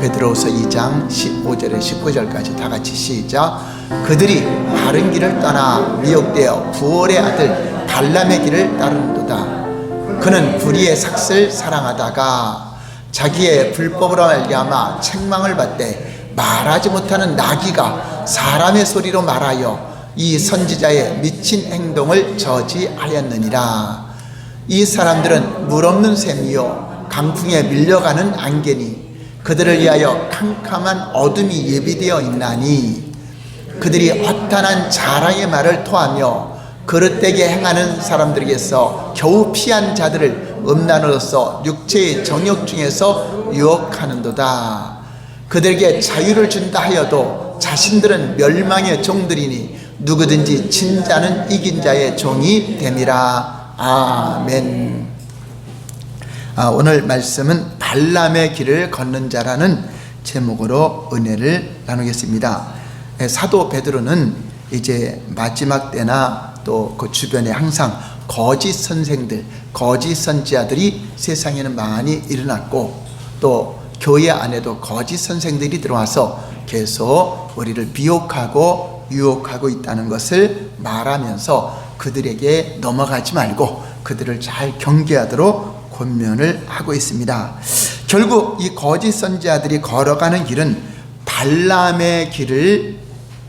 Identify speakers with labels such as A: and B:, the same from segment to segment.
A: 베드로후서 2장 15절에 19절까지 다 같이 시작. 그들이 바른 길을 떠나 미혹되어 부월의 아들 발람의 길을 따르는도다. 그는 불의의 삭슬 사랑하다가 자기의 불법으로 말미암아 책망을 받되 말하지 못하는 나귀가 사람의 소리로 말하여 이 선지자의 미친 행동을 저지하였느니라. 이 사람들은 물 없는 샘이요 강풍에 밀려가는 안개니 그들을 위하여 캄캄한 어둠이 예비되어 있나니 그들이 허탄한 자랑의 말을 토하며 그릇되게 행하는 사람들에게서 겨우 피한 자들을 음란으로서 육체의 정욕 중에서 유혹하는도다. 그들에게 자유를 준다 하여도 자신들은 멸망의 종들이니 누구든지 진자는 이긴 자의 종이 됨이라. 아멘. 아, 오늘 말씀은 발람의 길을 걷는 자라는 제목으로 은혜를 나누겠습니다. 예, 사도 베드로는 이제 마지막 때나 또 그 주변에 항상 거짓 선생들, 거짓 선지자들이 세상에는 많이 일어났고 또 교회 안에도 거짓 선생들이 들어와서 계속 우리를 미혹하고 유혹하고 있다는 것을 말하면서 그들에게 넘어가지 말고 그들을 잘 경계하도록 권면을 하고 있습니다. 결국 이 거짓 선지자들이 걸어가는 길은 발람의 길을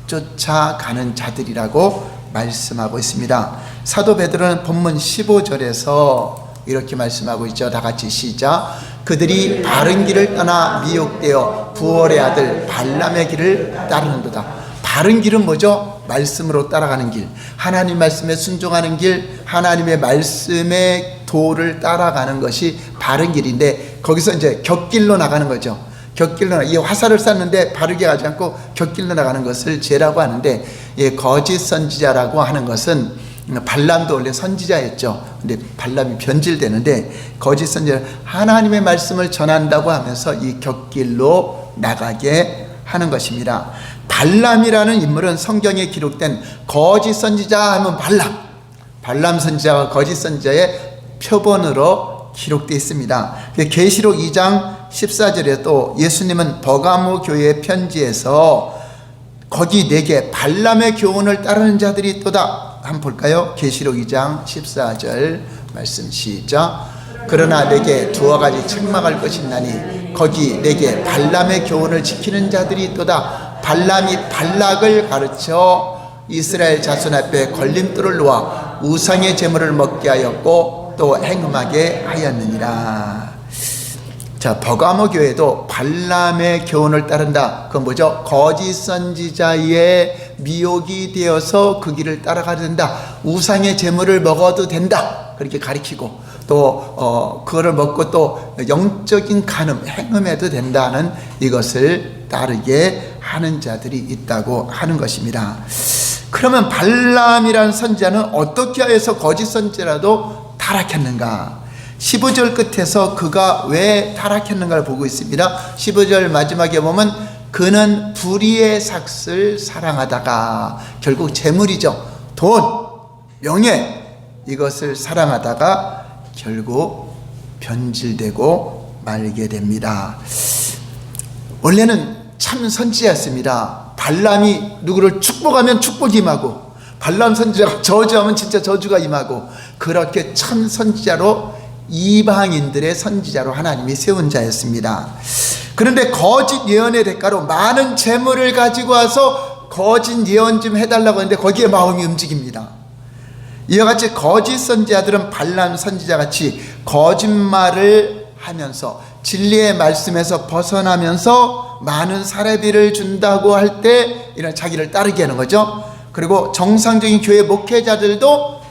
A: 쫓아가는 자들이라고 말씀하고 있습니다. 사도 베드로는 본문 15절에서 이렇게 말씀하고 있죠. 다 같이 시작. 그들이 바른 길을 떠나 미혹되어 부월의 아들 발람의 길을 따르는도다. 바른 길은 뭐죠? 말씀으로 따라가는 길. 하나님 말씀에 순종하는 길, 하나님의 말씀의 도를 따라가는 것이 바른 길인데 거기서 이제 곁길로 나가는 거죠. 곁길로 이 화살을 쐈는데 바르게 가지 않고 곁길로 나가는 것을 죄라고 하는데 예, 거짓 선지자라고 하는 것은 발람도 원래 선지자였죠. 근데 발람이 변질되는데 거짓 선지자 하나님의 말씀을 전한다고 하면서 이 곁길로 나가게 하는 것입니다. 발람이라는 인물은 성경에 기록된 거짓 선지자 하면 발람, 발람 선지자와 거짓 선지자의 표본으로 기록되어 있습니다. 계시록 2장 14절에 또 예수님은 버가모 교회 편지에서 거기 내게 발람의 교훈을 따르는 자들이 또다. 한번 볼까요? 계시록 2장 14절 말씀 시작. 그러나 내게 두어 가지 책망할 것이 있나니 거기 내게 발람의 교훈을 지키는 자들이 또다. 발람이 발락을 가르쳐 이스라엘 자손 앞에 걸림돌을 놓아 우상의 제물을 먹게 하였고 또 행음하게 하였느니라. 자, 버가모 교회도 발람의 교훈을 따른다. 그건 뭐죠? 거짓 선지자의 미혹이 되어서 그 길을 따라가야 된다. 우상의 제물을 먹어도 된다. 그렇게 가리키고 또 어, 그거를 먹고 또 영적인 간음, 행음해도 된다는 이것을 따르게 하는 자들이 있다고 하는 것입니다. 그러면 발람이라는 선지자는 어떻게 해서 거짓 선지라도 타락했는가? 15절 끝에서 그가 왜 타락했는가를 보고 있습니다. 15절 마지막에 보면 그는 불의의 삭을 사랑하다가 결국 재물이죠. 돈, 명예 이것을 사랑하다가 결국 변질되고 말게 됩니다. 원래는 참 선지였습니다. 발람이 누구를 축복하면 축복이 임하고 발람 선지자가 저주하면 진짜 저주가 임하고 그렇게 참 선지자로 이방인들의 선지자로 하나님이 세운 자였습니다. 그런데 거짓 예언의 대가로 많은 재물을 가지고 와서 거짓 예언 좀 해달라고 하는데 거기에 마음이 움직입니다. 이와 같이 거짓 선지자들은 발람 선지자 같이 거짓말을 하면서 진리의 말씀에서 벗어나면서 많은 사례비를 준다고 할 때 이런 자기를 따르게 하는 거죠. 그리고 정상적인 교회 목회자들도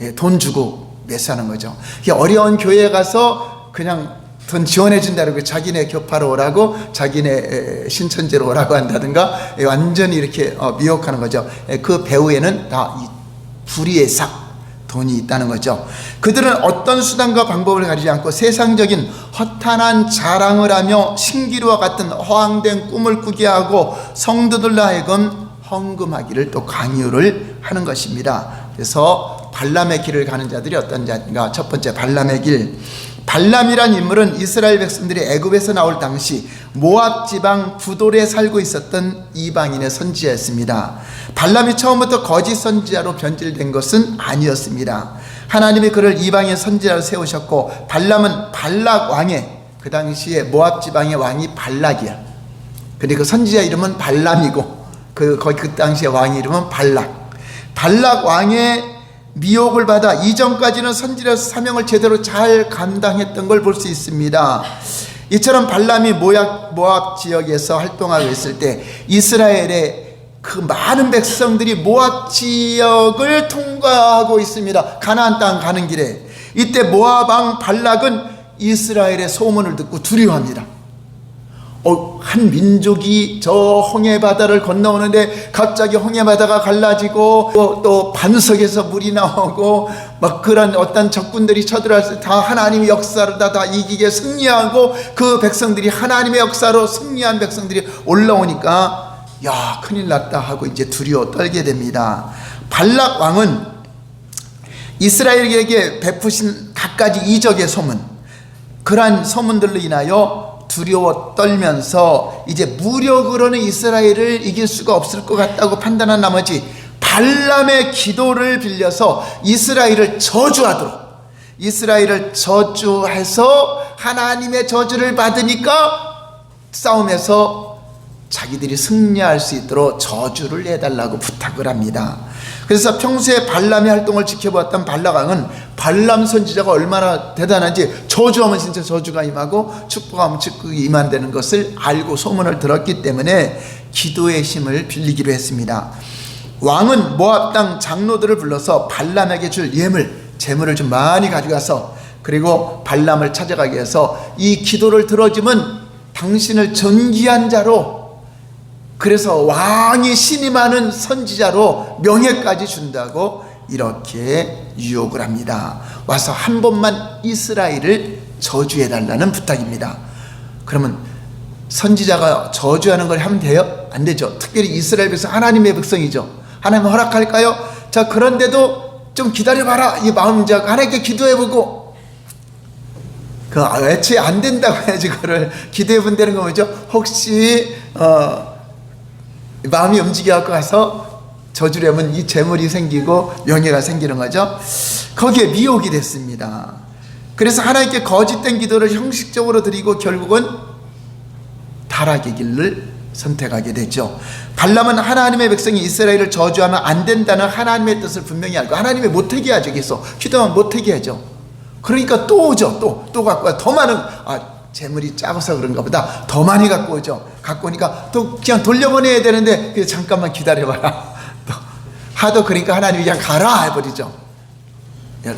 A: 예, 돈 주고 매수하는 거죠. 어려운 교회에 가서 그냥 돈 지원해 준다고 자기네 교파로 오라고 자기네 신천지로 오라고 한다든가 완전히 이렇게 어, 미혹하는 거죠. 그 배후에는 다 불의의 삭 돈이 있다는 거죠. 그들은 어떤 수단과 방법을 가리지 않고 세상적인 허탄한 자랑을 하며 신기루와 같은 허황된 꿈을 꾸게 하고 성도들로 하여금 헌금하기를 또 강요를 하는 것입니다. 그래서 발람의 길을 가는 자들이 어떤 자인가? 첫 번째 발람의 길. 발람이란 인물은 이스라엘 백성들이 애굽에서 나올 당시 모압 지방 부돌에 살고 있었던 이방인의 선지자였습니다. 발람이 처음부터 거짓 선지자로 변질된 것은 아니었습니다. 하나님이 그를 이방인 선지자로 세우셨고 발람은 발락 왕의 그 당시에 모압 지방의 왕이 발락이야. 근데 그 선지자 이름은 발람이고 그 거기 그 당시의 왕 이름은 발락. 발락 왕의 미혹을 받아 이전까지는 선지자로서 사명을 제대로 잘 감당했던 걸 볼 수 있습니다. 이처럼 발람이 모압, 모압 지역에서 활동하고 있을 때 이스라엘의 그 많은 백성들이 모압 지역을 통과하고 있습니다. 가나안 땅 가는 길에 이때 모압 왕 발락은 이스라엘의 소문을 듣고 두려워합니다. 어, 한 민족이 저 홍해 바다를 건너오는데 갑자기 홍해 바다가 갈라지고 또, 또 반석에서 물이 나오고 막 그런 어떤 적군들이 쳐들어왔을 때 다 하나님의 역사로 다, 다 이기게 승리하고 그 백성들이 하나님의 역사로 승리한 백성들이 올라오니까 야 큰일 났다 하고 이제 두려워 떨게 됩니다. 발락 왕은 이스라엘에게 베푸신 갖가지 이적의 소문 그러한 소문들로 인하여 두려워 떨면서 이제 무력으로는 이스라엘을 이길 수가 없을 것 같다고 판단한 나머지 발람의 기도를 빌려서 이스라엘을 저주하도록 이스라엘을 저주해서 하나님의 저주를 받으니까 싸움에서 자기들이 승리할 수 있도록 저주를 해달라고 부탁을 합니다. 그래서 평소에 발람의 활동을 지켜보았던 발라강은 발람 선지자가 얼마나 대단한지 저주하면 진짜 저주가 임하고 축복하면 축복이 임한다는 것을 알고 소문을 들었기 때문에 기도의 힘을 빌리기로 했습니다. 왕은 모압 땅 장로들을 불러서 발람에게 줄 예물, 재물을 좀 많이 가져가서 그리고 발람을 찾아가게 해서 이 기도를 들어주면 당신을 존귀한 자로 그래서 왕이 신임하는 선지자로 명예까지 준다고 이렇게 유혹을 합니다. 와서 한 번만 이스라엘을 저주해 달라는 부탁입니다. 그러면 선지자가 저주하는 걸 하면 돼요? 안 되죠. 특별히 이스라엘 백성 하나님의 백성이죠. 하나님 허락할까요? 자 그런데도 좀 기다려봐라. 이 마음 이제 하나님께 기도해보고 그 애초에 안 된다고 해야지 그걸 기도해 본다는 거 뭐죠? 혹시 어 마음이 움직여갖고 가서 저주려면 이 재물이 생기고 명예가 생기는 거죠. 거기에 미혹이 됐습니다. 그래서 하나님께 거짓된 기도를 형식적으로 드리고 결국은 타락의 길을 선택하게 되죠. 발람은 하나님의 백성이 이스라엘을 저주하면 안 된다는 하나님의 뜻을 분명히 알고 하나님의 못하게 하죠. 계속 기도하면 못하게 하죠. 그러니까 또 오죠. 또, 또 갖고 와. 더 많은, 아, 재물이 작아서 그런가 보다. 더 많이 갖고 오죠. 갖고 오니까 또 그냥 돌려보내야 되는데, 그래, 잠깐만 기다려봐라. 또 하도 그러니까 하나님이 그냥 가라 해버리죠.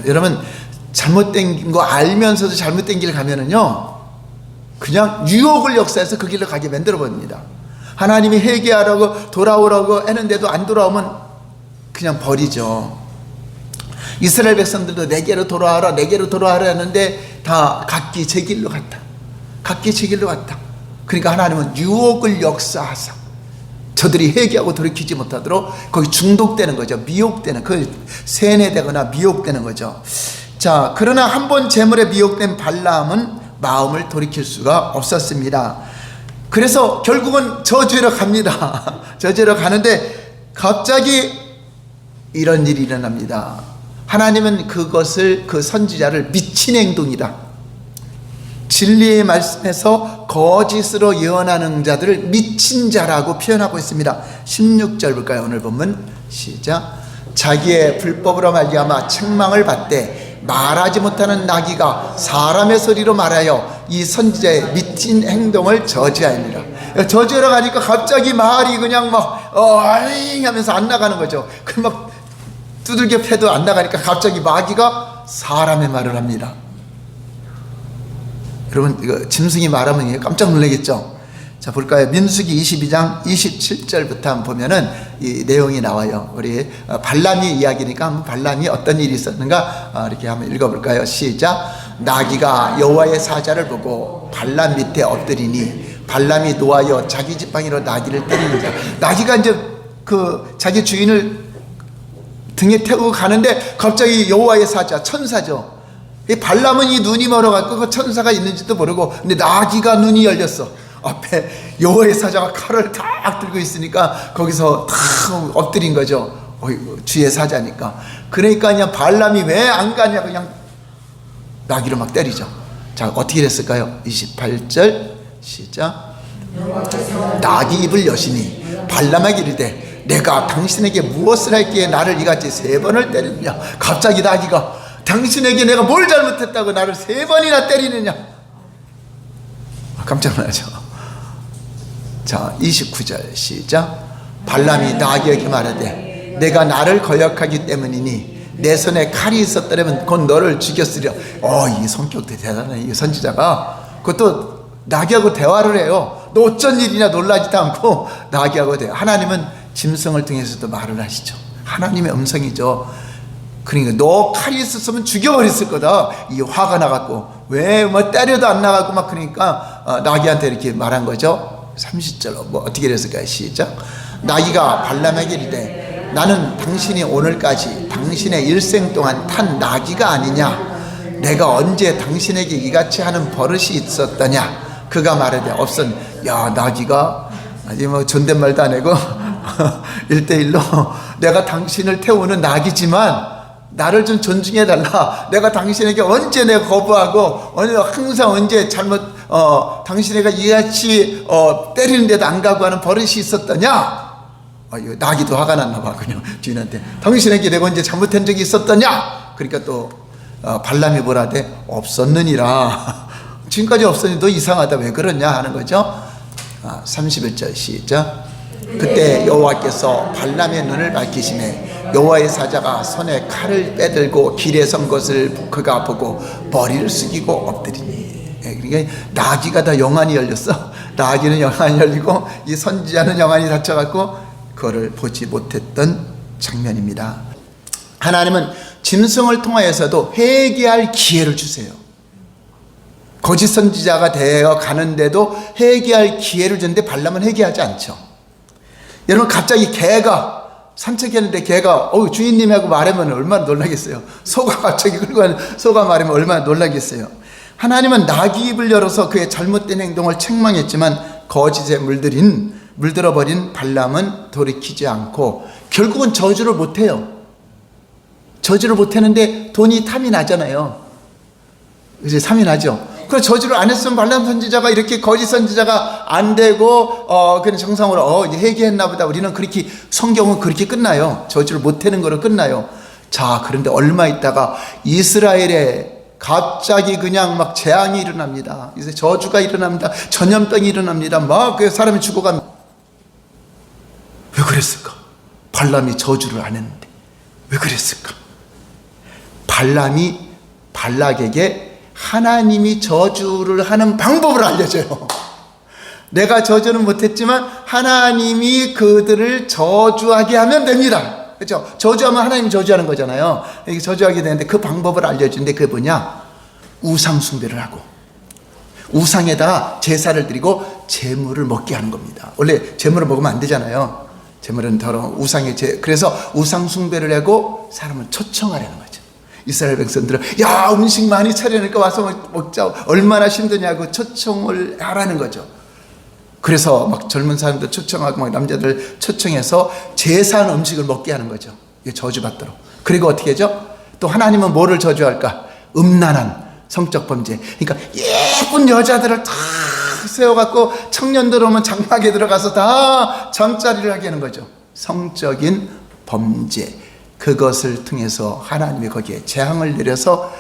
A: 여러분, 잘못된 거 알면서도 잘못된 길 가면은요, 그냥 유혹을 역사해서 그 길로 가게 만들어 버립니다. 하나님이 회개하라고 돌아오라고 했는데도 안 돌아오면 그냥 버리죠. 이스라엘 백성들도 내게로 돌아와라, 내게로 돌아와라 했는데 다 각기 제 길로 갔다. 각기 제 길로 갔다. 그러니까 하나님은 유혹을 역사하사 저들이 회개하고 돌이키지 못하도록 거기 중독되는 거죠. 미혹되는, 그 세뇌되거나 미혹되는 거죠. 자, 그러나 한 번 재물에 미혹된 발람은 마음을 돌이킬 수가 없었습니다. 그래서 결국은 저주로 갑니다. 저주로 가는데 갑자기 이런 일이 일어납니다. 하나님은 그것을 그 선지자를 미친 행동이다. 진리의 말씀에서 거짓으로 예언하는 자들을 미친 자라고 표현하고 있습니다. 16절 볼까요? 오늘 본문 시작. 자기의 불법으로 말미암아 책망을 받되 말하지 못하는 나귀가 사람의 소리로 말하여 이 선지자의 미친 행동을 저지하니라. 저지하러 가니까 갑자기 말이 그냥 막 어잉 하면서 안 나가는 거죠. 그막 두들겨 패도 안 나가니까 갑자기 마귀가 사람의 말을 합니다. 여러분 이거 짐승이 말하면 깜짝 놀라겠죠. 자 볼까요? 민수기 22장 27절부터 한번 보면은 이 내용이 나와요. 우리 발람이 이야기니까 한번 발람이 어떤 일이 있었는가 어, 이렇게 한번 읽어볼까요? 시작. 나귀가 여호와의 사자를 보고 발람 밑에 엎드리니 발람이 노하여 자기 지팡이로 나귀를 때리는 자. 나귀가 이제 그 자기 주인을 등에 태우고 가는데 갑자기 여호와의 사자 천사죠. 이 발람은 이 눈이 멀어갖고 그 천사가 있는지도 모르고 근데 나귀가 눈이 열렸어. 앞에 여호와의 사자가 칼을 탁 들고 있으니까 거기서 탁 엎드린 거죠. 어이구, 주의 사자니까. 그러니까 그냥 발람이 왜 안 가냐 그냥 나귀로 막 때리죠. 자 어떻게 됐을까요? 28절 시작. 나귀 입을 여시니 발람에게 이르되 내가 당신에게 무엇을 할기에 나를 이같이 세 번을 때리느냐 갑자기 나귀가 당신에게 내가 뭘 잘못했다고 나를 세 번이나 때리느냐? 아, 깜짝 놀라죠. 자 29절 시작. 발람이 나귀에게 말하되 내가 나를 거역하기 때문이니 내 손에 칼이 있었더라면 곧 너를 죽였으려 어 이 성격도 대단해 이 선지자가 그것도 나귀하고 대화를 해요. 너 어쩐 일이냐 놀라지도 않고 나귀하고 대 하나님은 짐승을 통해서도 말을 하시죠. 하나님의 음성이죠 그러니까 너 칼이 있었으면 죽여버렸을 거다. 이 화가 나갖고 왜 뭐 때려도 안 나가고 막 그러니까 어, 나귀한테 이렇게 말한 거죠. 30절 뭐 어떻게 됐을까요? 시작. 나귀가 발람에게 이르되 나는 당신이 오늘까지 당신의 일생 동안 탄 나귀가 아니냐? 내가 언제 당신에게 이같이 하는 버릇이 있었더냐? 그가 말하되 없선 야 나귀가 아직 뭐 존댓말도 안 하고 일대일로 내가 당신을 태우는 낙이지만 나를 좀 존중해 달라. 내가 당신에게 언제 내가 거부하고 어느 항상 언제 잘못 어 당신에게 이같이 어 때리는데도 안 가고 하는 버릇이 있었더냐? 아, 이거 나기도 화가 났나 봐 그냥 주인한테 당신에게 내가 언제 잘못한 적이 있었더냐? 그러니까 또 어, 발람이 뭐라대 없었느니라. 지금까지 없었니 너 이상하다 왜 그러냐 하는 거죠. 아, 31절 시작. 그때 여호와께서 발람의 눈을 밝히시네 여호와의 사자가 손에 칼을 빼들고 길에 선 것을 그가 보고 머리를 숙이고 엎드리니. 예, 그러니까 나귀가 다 영안이 열렸어. 나귀는 영안이 열리고 이 선지자는 영안이 닫혀갖고 그거를 보지 못했던 장면입니다. 하나님은 짐승을 통하여서도 회개할 기회를 주세요. 거짓 선지자가 되어 가는데도 회개할 기회를 주는데 발람은 회개하지 않죠 여러분 갑자기 개가 산책했는데 개가 어 주인님하고 말하면 얼마나 놀라겠어요. 소가 갑자기 끌고 가는 소가 말하면 얼마나 놀라겠어요. 하나님은 나귀 입을 열어서 그의 잘못된 행동을 책망했지만 거짓에 물들인 물들어 버린 발람은 돌이키지 않고 결국은 저주를 못 해요. 저주를 못 하는데 돈이 탐이 나잖아요. 이제 탐이 나죠. 그 저주를 안 했으면 발람 선지자가 이렇게 거짓 선지자가 안 되고 어 그냥 정상으로 어 이제 회개했나 보다. 우리는 그렇게 성경은 그렇게 끝나요. 저주를 못 하는 거로 끝나요. 자, 그런데 얼마 있다가 이스라엘에 갑자기 그냥 막 재앙이 일어납니다. 이제 저주가 일어납니다. 전염병이 일어납니다. 막 그 사람이 죽어갑니다. 왜 그랬을까? 발람이 저주를 안 했는데 왜 그랬을까? 발람이 발락에게 하나님이 저주를 하는 방법을 알려줘요. 내가 저주는 못했지만 하나님이 그들을 저주하게 하면 됩니다. 그렇죠? 저주하면 하나님이 저주하는 거잖아요. 이게 저주하게 되는데 그 방법을 알려주는데 그게 뭐냐? 우상 숭배를 하고 우상에다가 제사를 드리고 재물을 먹게 하는 겁니다. 원래 재물을 먹으면 안 되잖아요. 재물은 더러운 우상의 제 그래서 우상 숭배를 하고 사람을 초청하려는 거죠. 이스라엘 백성들은 야 음식 많이 차려니까 와서 먹- 먹자 얼마나 힘드냐고 초청을 하라는 거죠. 그래서 막 젊은 사람들 초청하고 막 남자들 초청해서 제사한 음식을 먹게 하는 거죠. 이게 저주받도록. 그리고 어떻게 하죠? 또 하나님은 뭐를 저주할까? 음란한 성적 범죄. 그러니까 예쁜 여자들을 다 세워갖고 청년들 오면 장막에 들어가서 다 잠자리를 하게 하는 거죠. 성적인 범죄. 그것을 통해서 하나님이 거기에 재앙을 내려서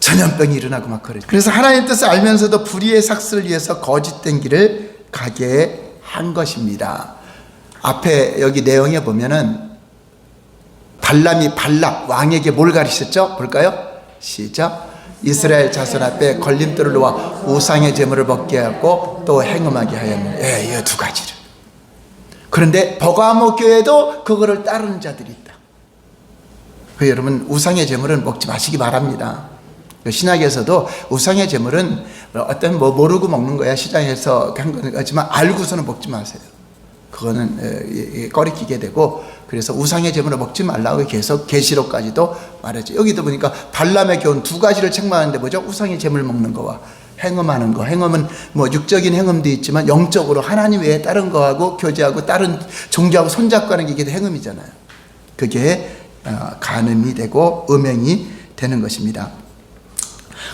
A: 전염병이 일어나고 막 그러죠. 그래서 하나님 뜻을 알면서도 불의의 삭스를 위해서 거짓된 길을 가게 한 것입니다. 앞에 여기 내용에 보면은 발람이 발락 왕에게 뭘 가르쳤죠? 볼까요? 시작. 이스라엘 자손 앞에 걸림돌을 놓아 우상의 제물을 먹게 하고 또 행음하게 하였는 예, 이두 가지를. 그런데 버가모 교회도 그거를 따르는 자들이 있다. 그 여러분 우상의 제물은 먹지 마시기 바랍니다. 그 신학에서도 우상의 제물은 어떤 뭐 모르고 먹는 거야 시장에서 한 거지만 알고서는 먹지 마세요. 그거는 에, 에, 꺼리끼게 되고 그 그래서 우상의 제물을 먹지 말라고 계속 계시록까지도 말했죠. 여기도 보니까 발람의 교훈 두 가지를 책망하는데 뭐죠? 우상의 제물 먹는 거와 행음하는 거. 행음은 뭐 육적인 행음도 있지만 영적으로 하나님 외에 다른 거하고 교제하고 다른 종교하고 손잡고 하는 게 행음이잖아요. 그게 어, 간음이 되고 음행이 되는 것입니다.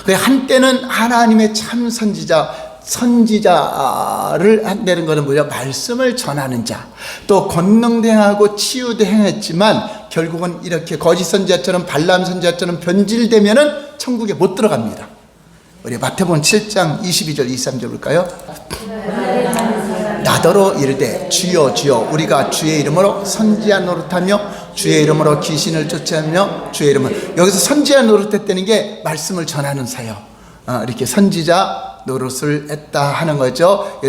A: 그 한때는 하나님의 참 선지자 선지자를 한다는 것은 뭐냐 말씀을 전하는 자 또 권능대행하고 치유대행했지만 결국은 이렇게 거짓 선지자처럼 발람 선지자처럼 변질되면은 천국에 못 들어갑니다. 우리 마태복음 7장 22절 23절 볼까요? 나더러 이르되 주여 주여 우리가 주의 이름으로 선지자 노릇하며 주의 이름으로 귀신을 쫓아내며 주의 이름으로 여기서 선지자 노릇했다는 게 말씀을 전하는 사역. 어, 이렇게 선지자 노릇을 했다 하는 거죠.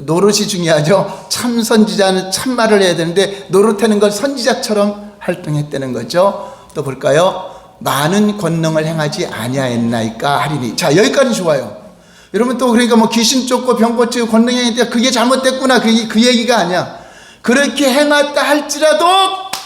A: 노릇이 중요하죠. 참 선지자는 참 말을 해야 되는데 노릇하는 걸 선지자처럼 활동했다는 거죠. 또 볼까요 많은 권능을 행하지 아니하였나이까 하리니. 자 여기까지 좋아요. 여러분 또 그러니까 뭐 귀신 쫓고 병 고치고 권능 행했다 그게 잘못됐구나. 그, 그 얘기가 아니야. 그렇게 행했다 할지라도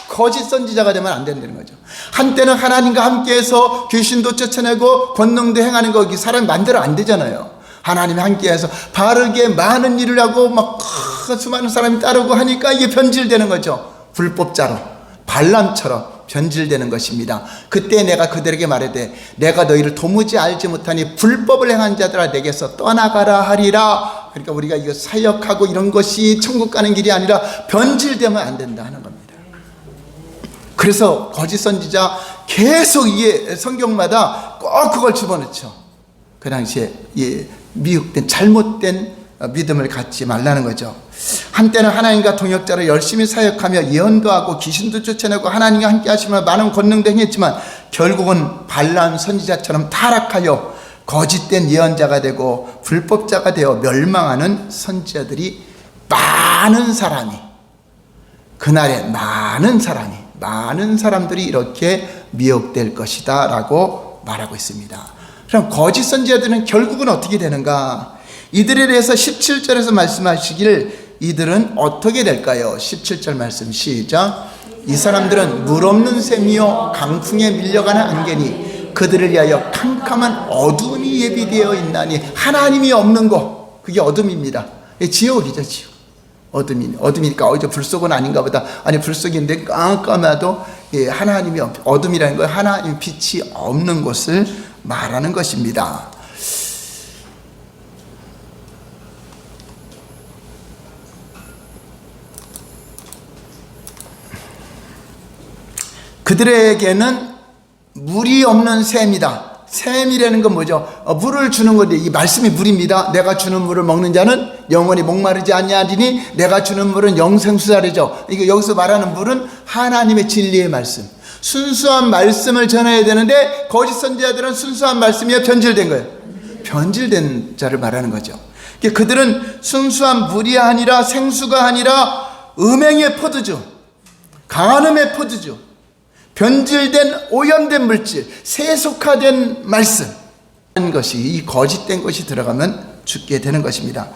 A: 거짓 선지자가 되면 안 된다는 거죠. 한때는 하나님과 함께해서 귀신도 쫓아내고 권능도 행하는 거 사람 만들어 안 되잖아요. 하나님 함께해서 바르게 많은 일을 하고 막 수많은 사람이 따르고 하니까 이게 변질되는 거죠. 불법자로 발람처럼 변질되는 것입니다. 그때 내가 그들에게 말하되 내가 너희를 도무지 알지 못하니 불법을 행한 자들아 내게서 떠나가라 하리라. 그러니까 우리가 이거 사역하고 이런 것이 천국 가는 길이 아니라 변질되면 안 된다 하는 겁니다. 그래서 거짓 선지자 계속 이게 성경마다 꼭 그걸 집어넣죠. 그 당시에 예, 미혹된 잘못된 믿음을 갖지 말라는 거죠. 한때는 하나님과 동역자로 열심히 사역하며 예언도 하고 귀신도 쫓아내고 하나님과 함께 하시며 많은 권능도 행했지만 결국은 발람 선지자처럼 타락하여 거짓된 예언자가 되고 불법자가 되어 멸망하는 선지자들이 많은 사람이 그날에 많은 사람이 많은 사람들이 이렇게 미혹될 것이다 라고 말하고 있습니다. 그럼 거짓 선지자들은 결국은 어떻게 되는가? 이들에 대해서 17절에서 말씀하시기를 이들은 어떻게 될까요? 17절 말씀 시작. 이 사람들은 물 없는 샘이요 강풍에 밀려가는 안개니 그들을 위하여 캄캄한 어둠이 예비되어 있나니 하나님이 없는 거 그게 어둠입니다. 지옥이죠 지옥. 어둠이 어둠이니까 어제 불속은 아닌가 보다. 아니 불속인데 깜깜해도 예, 하나님이 어둠이라는 건 하나님 빛이 없는 곳을 말하는 것입니다. 그들에게는 물이 없는 샘이다. 샘이라는 건 뭐죠? 어, 물을 주는 건데 이 말씀이 물입니다. 내가 주는 물을 먹는 자는 영원히 목마르지 아니하리니 내가 주는 물은 영생수자래죠. 이거 여기서 말하는 물은 하나님의 진리의 말씀. 순수한 말씀을 전해야 되는데 거짓 선지자들은 순수한 말씀이 변질된 거예요. 변질된 자를 말하는 거죠. 그들은 순수한 물이 아니라 생수가 아니라 음행의 포도주, 간음의 포도주, 변질된 오염된 물질, 세속화된 말씀 하는 것이 이 거짓된 것이 들어가면 죽게 되는 것입니다.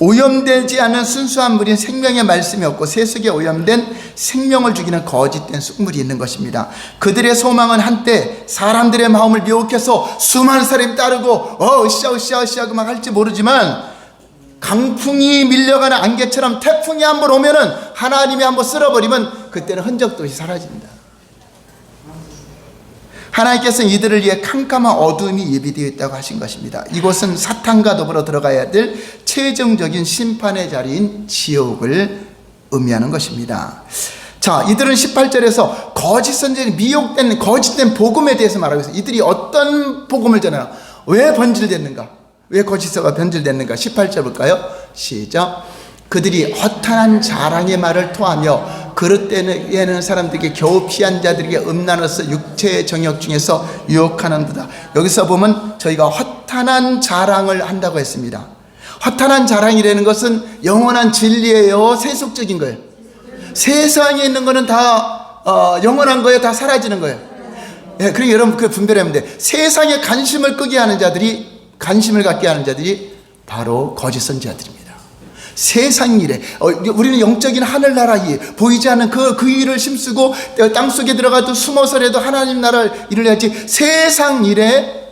A: 오염되지 않은 순수한 물인 생명의 말씀이 없고 세속에 오염된 생명을 죽이는 거짓된 쑥물이 있는 것입니다. 그들의 소망은 한때 사람들의 마음을 미혹해서 수많은 사람이 따르고 어 으쌰 으쌰 으쌰 그만 할지 모르지만 강풍이 밀려가는 안개처럼 태풍이 한번 오면은 하나님이 한번 쓸어버리면 그때는 흔적도 사라집니다. 하나님께서는 이들을 위해 캄캄한 어둠이 예비되어 있다고 하신 것입니다. 이곳은 사탄과 더불어 들어가야 될 최종적인 심판의 자리인 지옥을 의미하는 것입니다. 자, 이들은 18절에서 거짓 선전이 미혹된 거짓된 복음에 대해서 말하고 있어요. 이들이 어떤 복음을 전하나? 왜 번질됐는가? 왜 거짓서가 변질됐는가? 18절 볼까요? 시작. 그들이 허탄한 자랑의 말을 토하며 그릇되는 사람들에게 겨우 피한 자들에게 음란으로서 육체의 정욕 중에서 유혹하는도다. 여기서 보면 저희가 허탄한 자랑을 한다고 했습니다. 허탄한 자랑이라는 것은 영원한 진리예요. 세속적인 거예요. 세상에 있는 거는 다 어, 영원한 거예요. 다 사라지는 거예요. 예, 그러니까 여러분 그 분별하면 돼. 세상에 관심을 끄게 하는 자들이 관심을 갖게 하는 자들이 바로 거짓 선지자들입니다. 세상 일에 어, 우리는 영적인 하늘나라 일 보이지 않는 그, 그 일을 힘쓰고 땅 속에 들어가도 숨어서라도 하나님 나라를 일을 해야지 세상 일에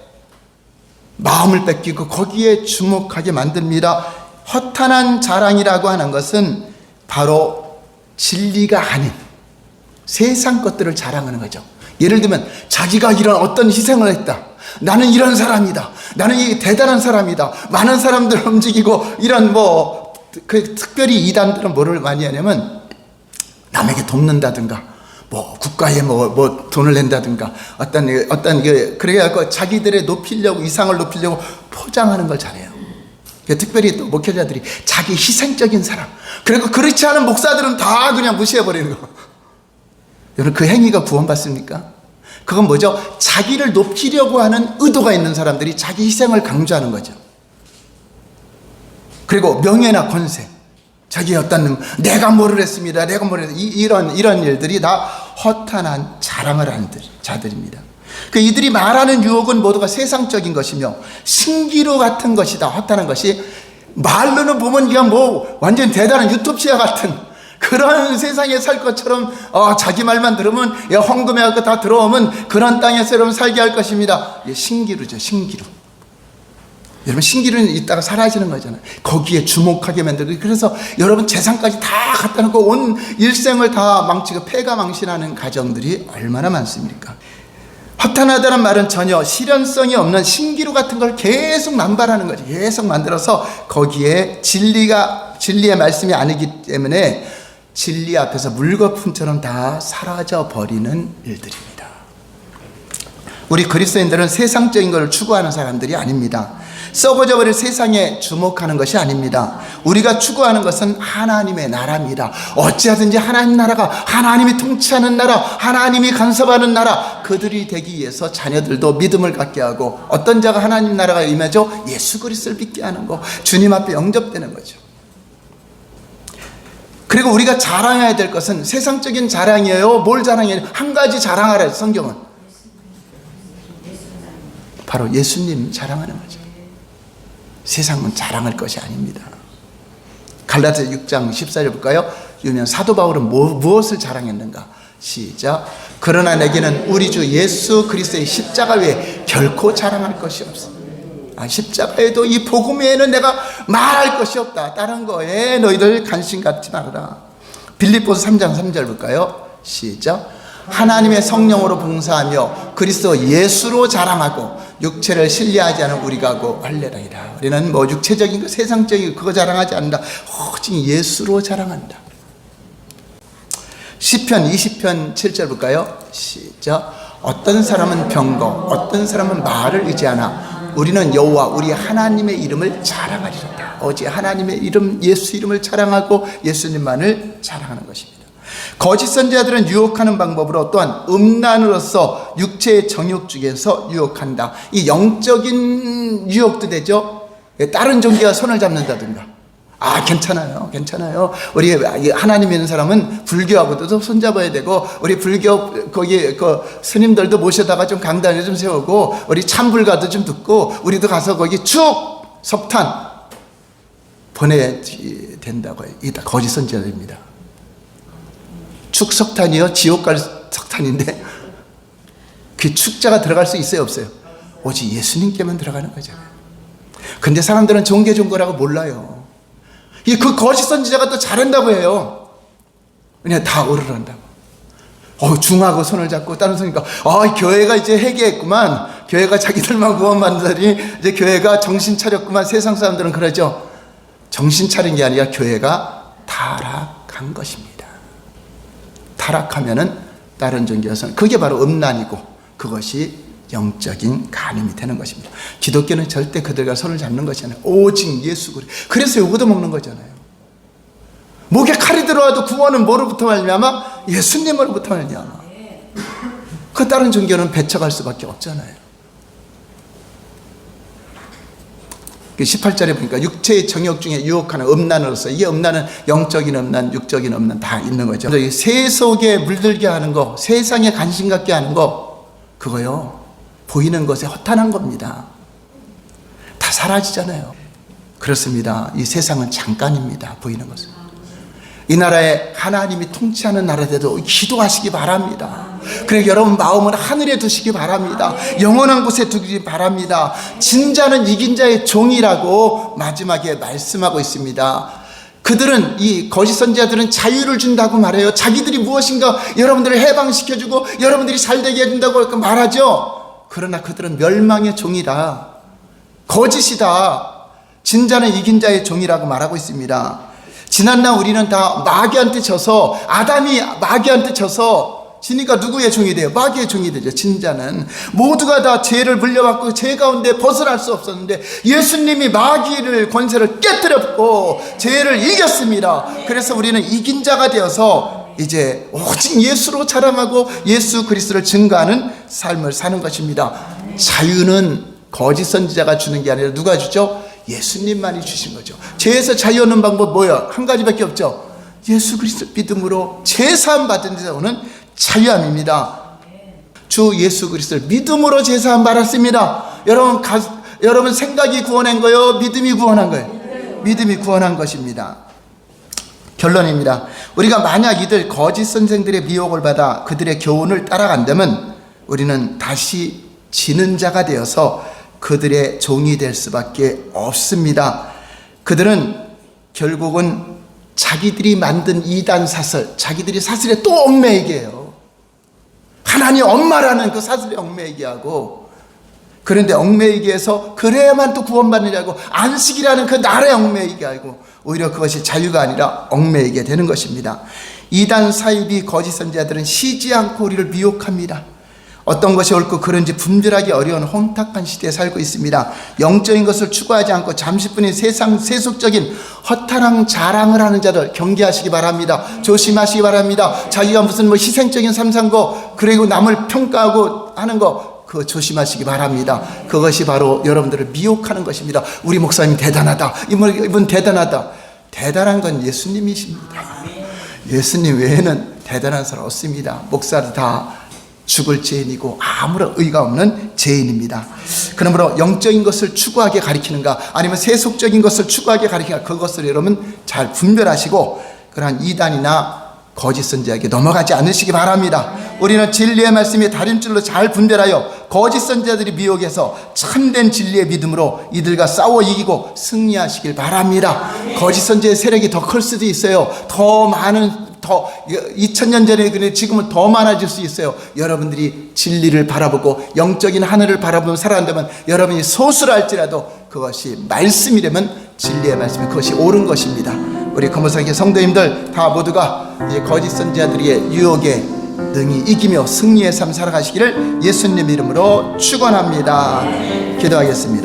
A: 마음을 뺏기고 거기에 주목하게 만듭니다. 허탄한 자랑이라고 하는 것은 바로 진리가 아닌 세상 것들을 자랑하는 거죠. 예를 들면 자기가 이런 어떤 희생을 했다. 나는 이런 사람이다. 나는 이 대단한 사람이다. 많은 사람들 움직이고 이런 뭐 그 특별히 이단들은 뭐를 많이 하냐면 남에게 돕는다든가 뭐 국가에 뭐, 뭐 돈을 낸다든가 어떤 그- 어떤 그 그래갖고 자기들의 높이려고 이상을 높이려고 포장하는 걸 잘해요. 그 특별히 또 목회자들이 자기 희생적인 사람. 그리고 그렇지 않은 목사들은 다 그냥 무시해 버리는 거. 여러분 그 행위가 구원받습니까? 그건 뭐죠? 자기를 높이려고 하는 의도가 있는 사람들이 자기 희생을 강조하는 거죠. 그리고 명예나 권세, 자기 어떤 내가 뭐를 했습니다. 내가 뭐를 했 이- 이런 이런 일들이 다 허탄한 자랑을 하는 들- 자들입니다. 그 이들이 말하는 유혹은 모두가 세상적인 것이며 신기루 같은 것이다. 허탄한 것이 말로는 보면 그냥 뭐 완전 대단한 유토피아 같은 그런 세상에 살 것처럼 어, 자기 말만 들으면 야, 헌금해 갖고 다 들어오면 그런 땅에서 여러분 살게 할 것입니다. 신기루죠, 신기루. 여러분 신기루는 있다가 사라지는 거잖아요. 거기에 주목하게 만들고 그래서 여러분 재산까지 다 갖다 놓고 온 일생을 다 망치고 폐가 망신하는 가정들이 얼마나 많습니까? 허탄하다는 말은 전혀 실현성이 없는 신기루 같은 걸 계속 남발하는 거죠. 계속 만들어서 거기에 진리가 진리의 말씀이 아니기 때문에 진리 앞에서 물거품처럼 다 사라져 버리는 일들입니다. 우리 그리스도인들은 세상적인 것을 추구하는 사람들이 아닙니다. 썩어져 버릴 세상에 주목하는 것이 아닙니다. 우리가 추구하는 것은 하나님의 나라입니다. 어찌하든지 하나님 나라가 하나님이 통치하는 나라, 하나님이 간섭하는 나라, 그들이 되기 위해서 자녀들도 믿음을 갖게 하고 어떤 자가 하나님 나라가 임하죠? 예수 그리스도를 믿게 하는 거, 주님 앞에 영접되는 거죠. 그리고 우리가 자랑해야 될 것은 세상적인 자랑이에요. 뭘 자랑해요? 한 가지 자랑하라 성경은. 바로 예수님 자랑하는 거죠. 세상은 자랑할 것이 아닙니다. 갈라디아 6장 14절 볼까요? 유명 사도 바울은 뭐, 무엇을 자랑했는가? 시작. 그러나 내게는 우리 주 예수 그리스도의 십자가 외에 결코 자랑할 것이 없어. 아, 십자가에도 이 복음 외에는 내가 말할 것이 없다. 다른 거에 너희들 관심 갖지 말아라. 빌립보서 3장 3절 볼까요? 시작. 하나님의 성령으로 봉사하며 그리스도 예수로 자랑하고 육체를 신뢰하지 않은 우리가 고 할례라이다. 우리는 뭐 육체적인 거, 세상적인 거 그거 자랑하지 않는다. 오직 예수로 자랑한다. 시편 20편 7절 볼까요? 시작. 어떤 사람은 병거, 어떤 사람은 말을 의지하나 우리는 여호와 우리 하나님의 이름을 자랑하리로다. 오직 하나님의 이름 예수 이름을 자랑하고 예수님만을 자랑하는 것입니다. 거짓 선지자들은 유혹하는 방법으로 또한 음란으로서 육체의 정욕 중에서 유혹한다. 이 영적인 유혹도 되죠. 다른 종교와 손을 잡는다든가. 아, 괜찮아요. 괜찮아요. 우리 하나님 믿는 사람은 불교하고도 손잡아야 되고, 우리 불교, 거기, 그, 스님들도 모셔다가 좀 강단에 좀 세우고, 우리 참불가도 좀 듣고, 우리도 가서 거기 축! 석탄! 보내야 된다고 해요. 이게 다 거짓 선지자들입니다. 축석탄이요? 지옥 갈 석탄인데, 그 축자가 들어갈 수 있어요? 없어요? 오직 예수님께만 들어가는 거잖아요. 근데 사람들은 종교 종거라고 몰라요. 이그 거짓 선지자가 또 잘한다고 해요. 그냥 다 오르란다고. 어, 중하고 손을 잡고 다른 손이니까, 아, 교회가 이제 회개했구만. 교회가 자기들만 구원받는다니, 이제 교회가 정신 차렸구만. 세상 사람들은 그러죠. 정신 차린 게 아니라 교회가 타락한 것입니다. 타락하면은 다른 종교에서는 그게 바로 음란이고 그것이 영적인 간음이 되는 것입니다. 기독교는 절대 그들과 손을 잡는 것이 아니라 오직 예수 그리 그래서 요거도 먹는 거잖아요. 목에 칼이 들어와도 구원은 뭐로부터 말미암아? 예수님으로부터 말미암아. 그 다른 종교는 배척할 수밖에 없잖아요. 18절에 보니까 육체의 정욕 중에 유혹하는 음란으로서 이게 음란은 영적인 음란, 육적인 음란 다 있는 거죠. 새 속에 물들게 하는 거, 세상에 관심 갖게 하는 거, 그거요. 보이는 것에 허탄한 겁니다. 다 사라지잖아요. 그렇습니다. 이 세상은 잠깐입니다. 보이는 것은. 이 나라에 하나님이 통치하는 나라에도 기도하시기 바랍니다. 그래 여러분 마음을 하늘에 두시기 바랍니다. 영원한 곳에 두기 바랍니다. 진자는 이긴 자의 종이라고 마지막에 말씀하고 있습니다. 그들은 이 거짓 선지자들은 자유를 준다고 말해요. 자기들이 무엇인가 여러분들을 해방시켜 주고 여러분들이 잘 되게 해 준다고 그렇게 말하죠. 그러나 그들은 멸망의 종이다. 거짓이다. 진자는 이긴 자의 종이라고 말하고 있습니다. 지난날 우리는 다 마귀한테 져서 아담이 마귀한테 져서 지니까 누구의 종이 돼요? 마귀의 종이 되죠. 진자는 모두가 다 죄를 물려받고 죄 가운데 벗어날 수 없었는데 예수님이 마귀를 권세를 깨뜨렸고 죄를 이겼습니다. 그래서 우리는 이긴 자가 되어서 이제 오직 예수로 자랑하고 예수 그리스도를 증거하는 삶을 사는 것입니다. 자유는 거짓 선지자가 주는 게 아니라 누가 주죠? 예수님만이 주신 거죠. 죄에서 자유 얻는 방법 뭐야? 한 가지밖에 없죠. 예수 그리스도 믿음으로 제사함 받은 오는 자유함입니다. 주 예수 그리스도를 믿음으로 제사함 받았습니다. 여러분 가, 여러분 생각이 구원한 거요, 믿음이 구원한 거예요. 믿음이 구원한 것입니다. 결론입니다. 우리가 만약 이들 거짓 선생들의 미혹을 받아 그들의 교훈을 따라간다면 우리는 다시 지는 자가 되어서 그들의 종이 될 수밖에 없습니다. 그들은 결국은 자기들이 만든 이단 사설, 자기들이 사슬에 또 얽매이게요. 하나님 엄마라는 그 사슬에 얽매이게 하고 그런데 얽매이게 해서 그래야만 또 구원받느냐고 안식이라는 그 나라에 얽매이게 하고 오히려 그것이 자유가 아니라 얽매이게 되는 것입니다. 이단 사입이 거짓 선지자들은 쉬지 않고 우리를 미혹합니다. 어떤 것이 옳고 그런지 분별하기 어려운 혼탁한 시대에 살고 있습니다. 영적인 것을 추구하지 않고 잠시뿐인 세상 세속적인 허탈한 자랑을 하는 자들 경계하시기 바랍니다. 조심하시기 바랍니다. 자기가 무슨 뭐 희생적인 거, 그리고 남을 평가하고 하는 거, 그거 조심하시기 바랍니다. 그것이 바로 여러분들을 미혹하는 것입니다. 우리 목사님 대단하다. 이분, 이분 대단하다. 대단한 건 예수님이십니다. 예수님 외에는 대단한 사람 없습니다. 목사도 다 죽을 죄인이고 아무런 의가 없는 죄인입니다. 그러므로 영적인 것을 추구하게 가리키는가 아니면 세속적인 것을 추구하게 가리키는가 그것을 여러분 잘 분별하시고 그러한 이단이나 거짓 선지에게 넘어가지 않으시기 바랍니다. 우리는 진리의 말씀이 다림줄로 잘 분별하여 거짓 선지자들이 미혹해서 참된 진리의 믿음으로 이들과 싸워 이기고 승리하시길 바랍니다. 거짓 선지의 세력이 더 클 수도 있어요. 더 많은 더 2000년 전에 그래 지금은 더 많아질 수 있어요. 여러분들이 진리를 바라보고 영적인 하늘을 바라보며 살아간다면 여러분이 소수랄지라도 그것이 말씀이라면 진리의 말씀이 그것이 옳은 것입니다. 우리 거모사기 성도님들 다 모두가 이 거짓 선지자들의 유혹에 능히 이기며 승리의 삶 살아가시기를 예수님 이름으로 축원합니다. 기도하겠습니다.